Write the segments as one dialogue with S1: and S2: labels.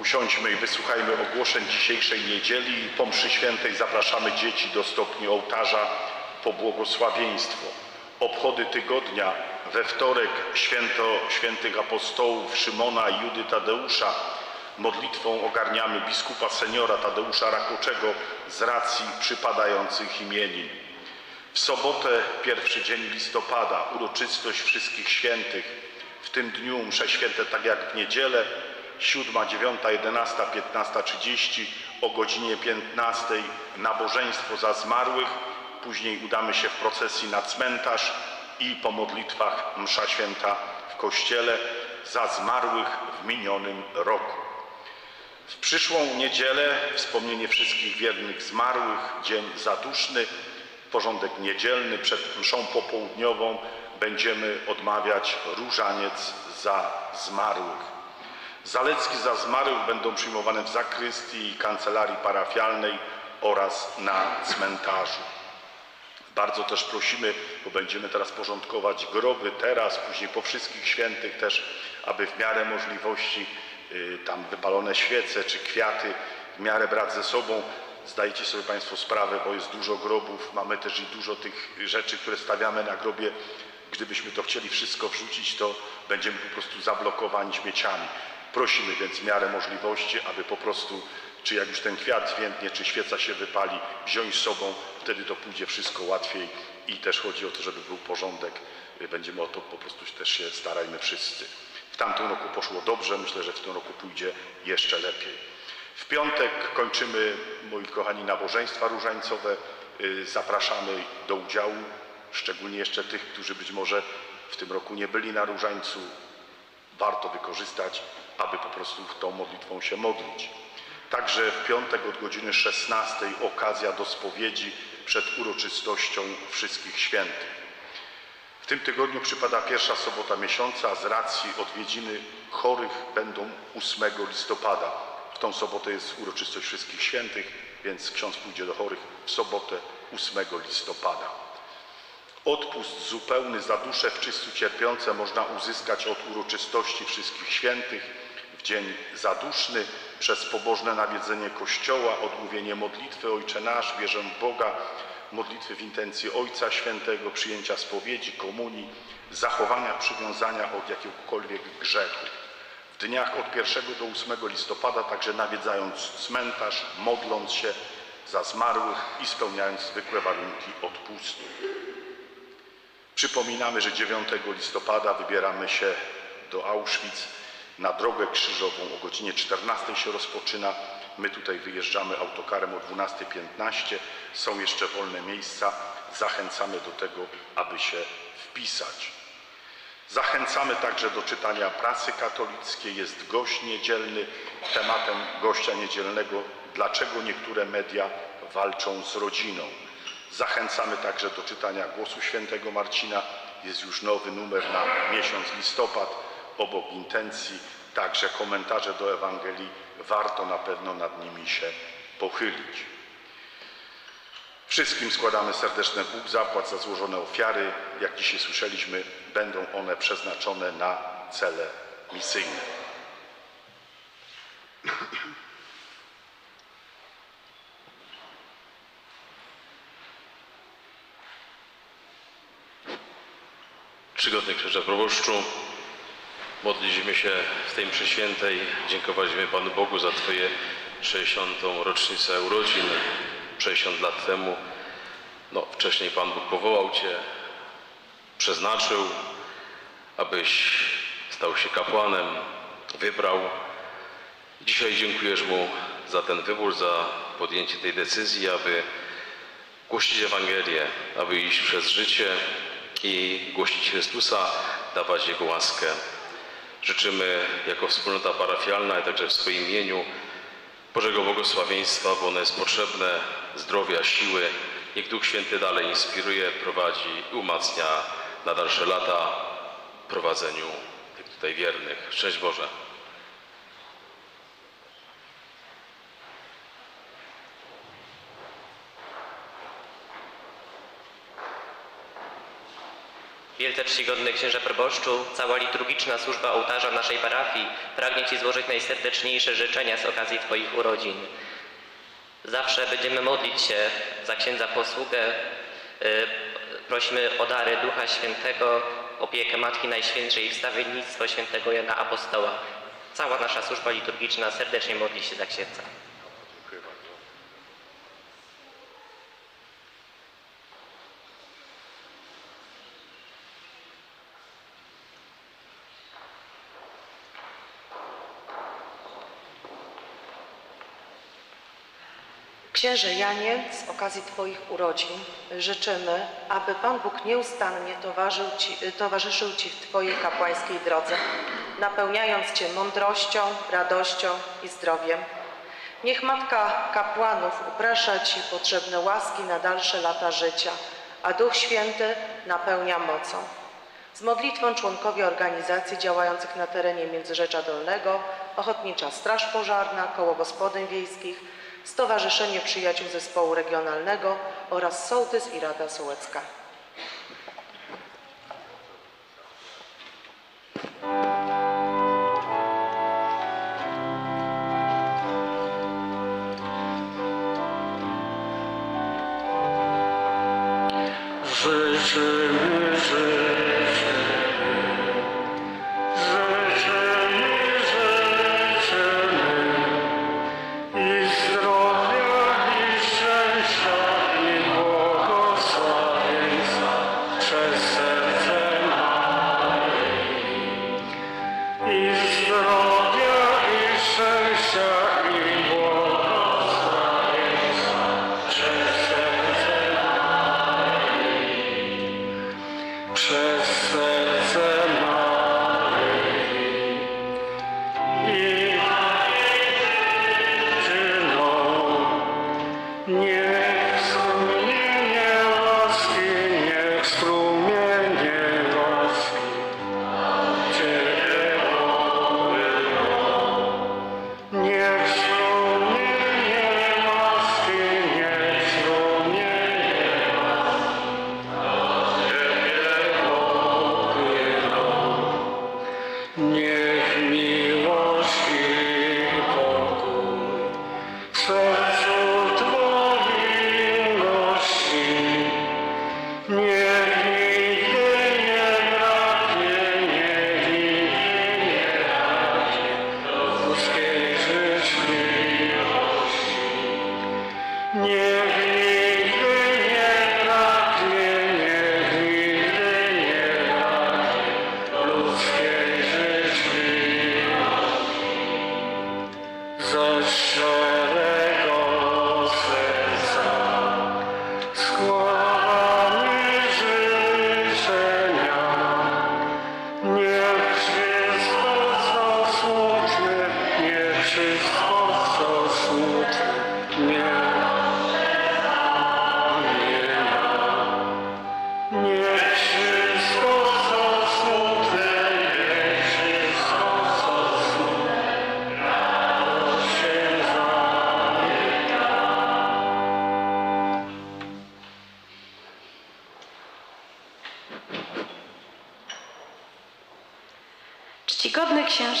S1: Usiądźmy i wysłuchajmy ogłoszeń dzisiejszej niedzieli. Po mszy świętej zapraszamy dzieci do stopni ołtarza po błogosławieństwo. Obchody tygodnia we wtorek święto świętych apostołów Szymona i Judy Tadeusza. Modlitwą ogarniamy biskupa seniora Tadeusza Rakoczego z racji przypadających imienin. W sobotę, pierwszy dzień listopada, uroczystość wszystkich świętych. W tym dniu msze święte, tak jak w niedzielę, 7, 9, 11, 15.30, o godzinie 15 nabożeństwo za zmarłych. Później udamy się w procesji na cmentarz i po modlitwach msza święta w kościele za zmarłych w minionym roku. W przyszłą niedzielę wspomnienie wszystkich wiernych zmarłych, dzień zaduszny, porządek niedzielny przed mszą popołudniową będziemy odmawiać różaniec za zmarłych. Zalecki za zmarłych będą przyjmowane w zakrystii i kancelarii parafialnej oraz na cmentarzu. Bardzo też prosimy, bo będziemy teraz porządkować groby, teraz, później po wszystkich świętych też, aby w miarę możliwości y, tam wypalone świece czy kwiaty w miarę brać ze sobą. Zdajcie sobie Państwo sprawę, bo jest dużo grobów, mamy też i dużo tych rzeczy, które stawiamy na grobie. Gdybyśmy to chcieli wszystko wrzucić, to będziemy po prostu zablokowani śmieciami. Prosimy więc w miarę możliwości, aby po prostu, czy jak już ten kwiat zwiędnie, czy świeca się wypali, wziąć z sobą, wtedy to pójdzie wszystko łatwiej i też chodzi o to, żeby był porządek. Będziemy o to po prostu też się starajmy wszyscy. W tamtym roku poszło dobrze, myślę, że w tym roku pójdzie jeszcze lepiej. W piątek kończymy, moi kochani, nabożeństwa różańcowe. Y, Zapraszamy do udziału, szczególnie jeszcze tych, którzy być może w tym roku nie byli na różańcu. Warto wykorzystać, aby po prostu tą modlitwą się modlić. Także w piątek od godziny 16 okazja do spowiedzi przed uroczystością wszystkich świętych. W tym tygodniu przypada pierwsza sobota miesiąca, z racji odwiedziny chorych będą 8 listopada. W tą sobotę jest uroczystość wszystkich świętych, więc ksiądz pójdzie do chorych w sobotę 8 listopada. Odpust zupełny za dusze w czystu cierpiące można uzyskać od uroczystości wszystkich świętych dzień zaduszny przez pobożne nawiedzenie Kościoła, odmówienie modlitwy Ojcze Nasz, wierzę w Boga, modlitwy w intencji Ojca Świętego, przyjęcia spowiedzi, komunii, zachowania przywiązania od jakiegokolwiek grzechu. W dniach od 1 do 8 listopada także nawiedzając cmentarz, modląc się za zmarłych i spełniając zwykłe warunki odpustu. Przypominamy, że 9 listopada wybieramy się do Auschwitz na drogę krzyżową. O godzinie 14 się rozpoczyna. My tutaj wyjeżdżamy autokarem o 12.15. Są jeszcze wolne miejsca. Zachęcamy do tego, aby się wpisać. Zachęcamy także do czytania prasy katolickiej. Jest gość niedzielny. Tematem gościa niedzielnego dlaczego niektóre media walczą z rodziną. Zachęcamy także do czytania Głosu Świętego Marcina. Jest już nowy numer na miesiąc listopad. Obok intencji także komentarze do Ewangelii. Warto na pewno nad nimi się pochylić. Wszystkim składamy serdeczny Bóg zapłat za złożone ofiary. Jak dzisiaj słyszeliśmy, będą one przeznaczone na cele misyjne.
S2: Czcigodny Krzyże Proboszczu, modliliśmy się w tej mszy świętej, dziękowaliśmy Panu Bogu za Twoje 60. rocznicę urodzin, 60 lat temu. No, wcześniej Pan Bóg powołał Cię, przeznaczył, abyś stał się kapłanem, wybrał. Dzisiaj dziękujesz Mu za ten wybór, za podjęcie tej decyzji, aby głosić Ewangelię, aby iść przez życie i głosić Chrystusa, dawać Jego łaskę. Życzymy jako wspólnota parafialna i także w swoim imieniu Bożego Błogosławieństwa, bo ono jest potrzebne, zdrowia, siły. Niech Duch Święty dalej inspiruje, prowadzi i umacnia na dalsze lata prowadzeniu tych tutaj wiernych. Szczęść Boże.
S3: Wielce czcigodny księże proboszczu, cała liturgiczna służba ołtarza naszej parafii pragnie Ci złożyć najserdeczniejsze życzenia z okazji Twoich urodzin. Zawsze będziemy modlić się za księdza posługę. Y, Prosimy o dary Ducha Świętego, opiekę Matki Najświętszej i wstawiennictwo świętego Jana Apostoła. Cała nasza służba liturgiczna serdecznie modli się za księdza.
S4: Dziękuję bardzo.
S5: Księże Janie, z okazji Twoich urodzin życzymy, aby Pan Bóg nieustannie towarzyszył Ci, towarzyszył Ci w Twojej kapłańskiej drodze, napełniając Cię mądrością, radością i zdrowiem. Niech Matka kapłanów uprasza Ci potrzebne łaski na dalsze lata życia, a Duch Święty napełnia mocą. Z modlitwą członkowie organizacji działających na terenie Międzyrzecza Dolnego, Ochotnicza Straż Pożarna, Koło Gospodyń Wiejskich, Stowarzyszenie Przyjaciół Zespołu Regionalnego oraz Sołtys i Rada Sołecka.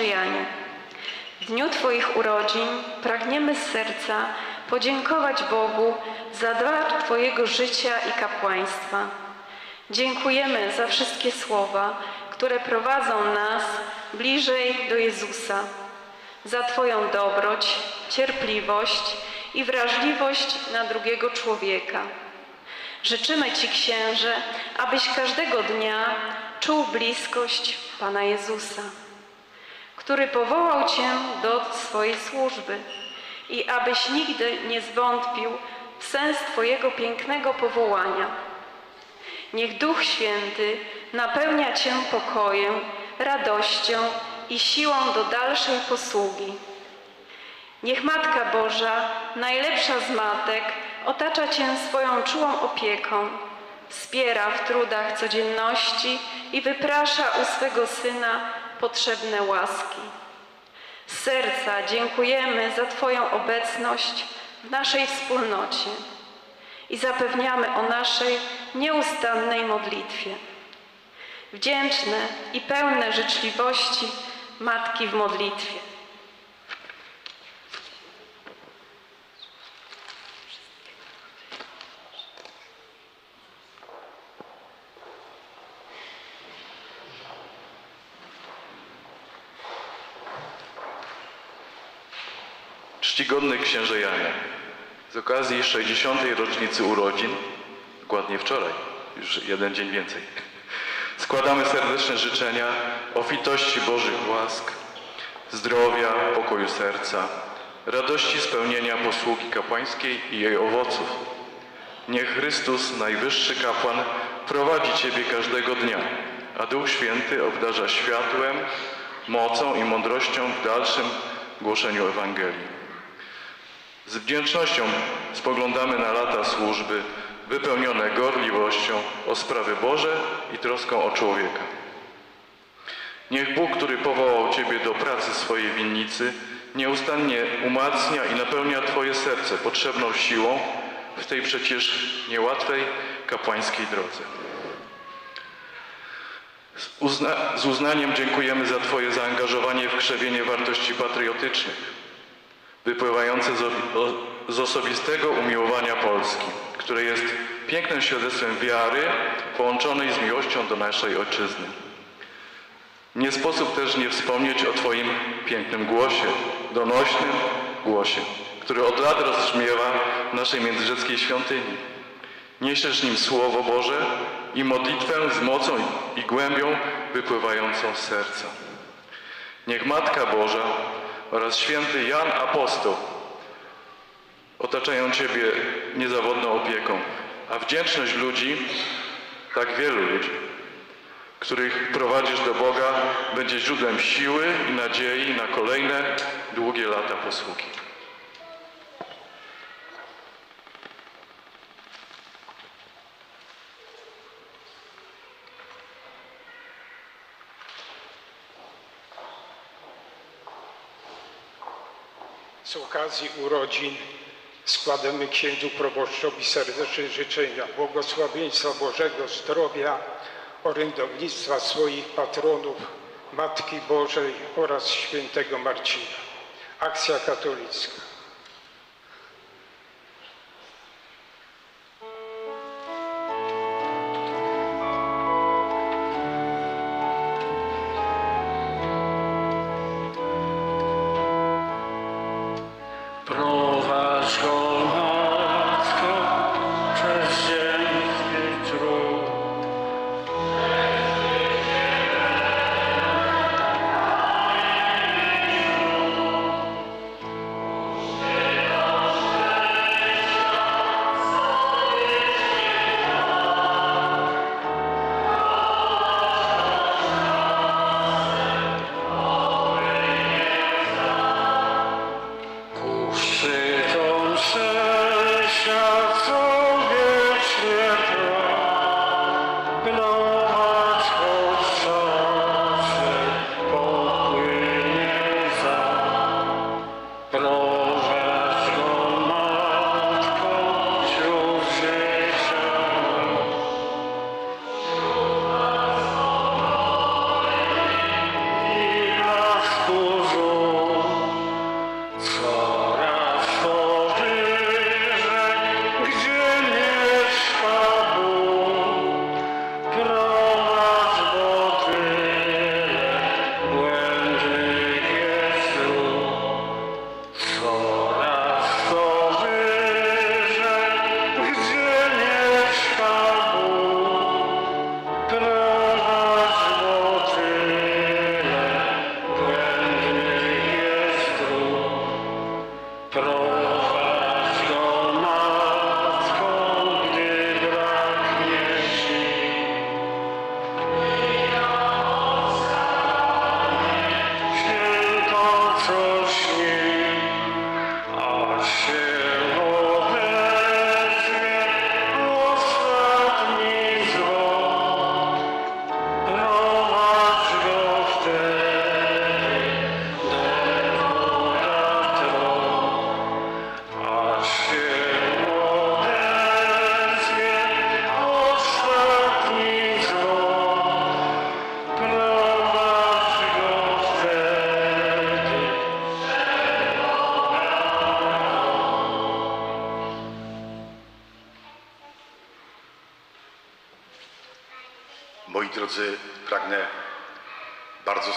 S6: Janie, w dniu Twoich urodzin pragniemy z serca podziękować Bogu za dar Twojego życia i kapłaństwa. Dziękujemy za wszystkie słowa, które prowadzą nas bliżej do Jezusa, za Twoją dobroć, cierpliwość i wrażliwość na drugiego człowieka. Życzymy Ci, księże, abyś każdego dnia czuł bliskość Pana Jezusa, który powołał Cię do swojej służby i abyś nigdy nie zwątpił w sens Twojego pięknego powołania. Niech Duch Święty napełnia Cię pokojem, radością i siłą do dalszej posługi. Niech Matka Boża, najlepsza z matek, otacza Cię swoją czułą opieką, wspiera w trudach codzienności i wyprasza u swego Syna potrzebne łaski. Z serca dziękujemy za Twoją obecność w naszej wspólnocie i zapewniamy o naszej nieustannej modlitwie. wdzięczne i pełne życzliwości Matki w modlitwie.
S7: Czcigodny księże Janie, z okazji 60. rocznicy urodzin, dokładnie wczoraj, już jeden dzień więcej, składamy serdeczne życzenia obfitości Bożych łask, zdrowia, pokoju serca, radości spełnienia posługi kapłańskiej i jej owoców. Niech Chrystus, Najwyższy Kapłan, prowadzi Ciebie każdego dnia, a Duch Święty obdarza światłem, mocą i mądrością w dalszym głoszeniu Ewangelii. Z wdzięcznością spoglądamy na lata służby wypełnione gorliwością o sprawy Boże i troską o człowieka. Niech Bóg, który powołał Ciebie do pracy swojej winnicy, nieustannie umacnia i napełnia Twoje serce potrzebną siłą w tej przecież niełatwej kapłańskiej drodze. Z, uzna- z uznaniem dziękujemy za Twoje zaangażowanie w krzewienie wartości patriotycznych, wypływające z, o- z osobistego umiłowania Polski, które jest pięknym świadectwem wiary połączonej z miłością do naszej ojczyzny. Nie sposób też nie wspomnieć o Twoim pięknym głosie, donośnym głosie, który od lat rozbrzmiewa w naszej międzyrzeckiej świątyni. Niesiesz nim Słowo Boże i modlitwę z mocą i głębią wypływającą z serca. Niech Matka Boża oraz święty Jan Apostoł otaczają Ciebie niezawodną opieką, a wdzięczność ludzi, tak wielu ludzi, których prowadzisz do Boga, będzie źródłem siły i nadziei na kolejne długie lata posługi.
S5: Z okazji urodzin składamy księdzu proboszczowi serdeczne życzenia błogosławieństwa Bożego, zdrowia, orędownictwa swoich patronów, Matki Bożej oraz świętego Marcina. Akcja katolicka.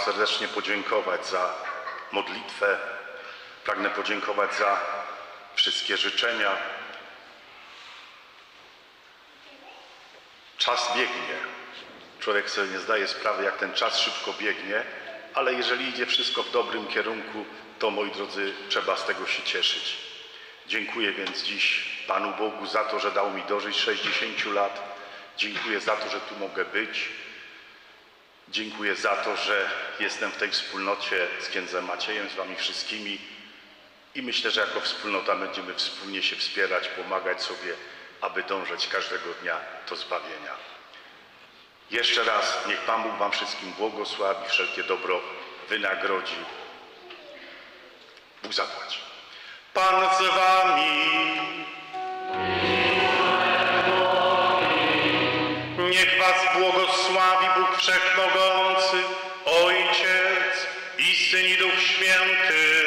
S1: Serdecznie podziękować za modlitwę, pragnę podziękować za wszystkie życzenia. Czas biegnie. Człowiek sobie nie zdaje sprawy, jak ten czas szybko biegnie, ale jeżeli idzie wszystko w dobrym kierunku, to moi drodzy, trzeba z tego się cieszyć. Dziękuję więc dziś Panu Bogu za to, że dał mi dożyć 60 lat. Dziękuję za to, że tu mogę być. Dziękuję za to, że jestem w tej wspólnocie z księdzem Maciejem, z Wami wszystkimi i myślę, że jako wspólnota będziemy wspólnie się wspierać, pomagać sobie, aby dążyć każdego dnia do zbawienia. Jeszcze raz niech Pan Bóg Wam wszystkim błogosławi, wszelkie dobro wynagrodzi. Bóg zapłaci. Pan z Wami. Wszechmogący, Ojciec i Syn i Duch Święty.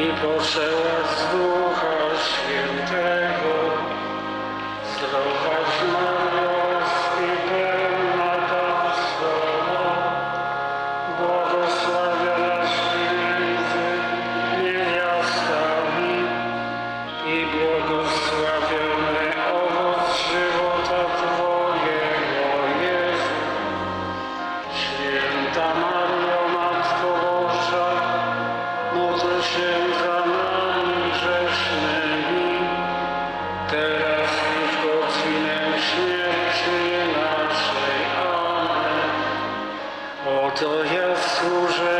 S5: I poczęła z Ducha Świętego. Oto ja służebnica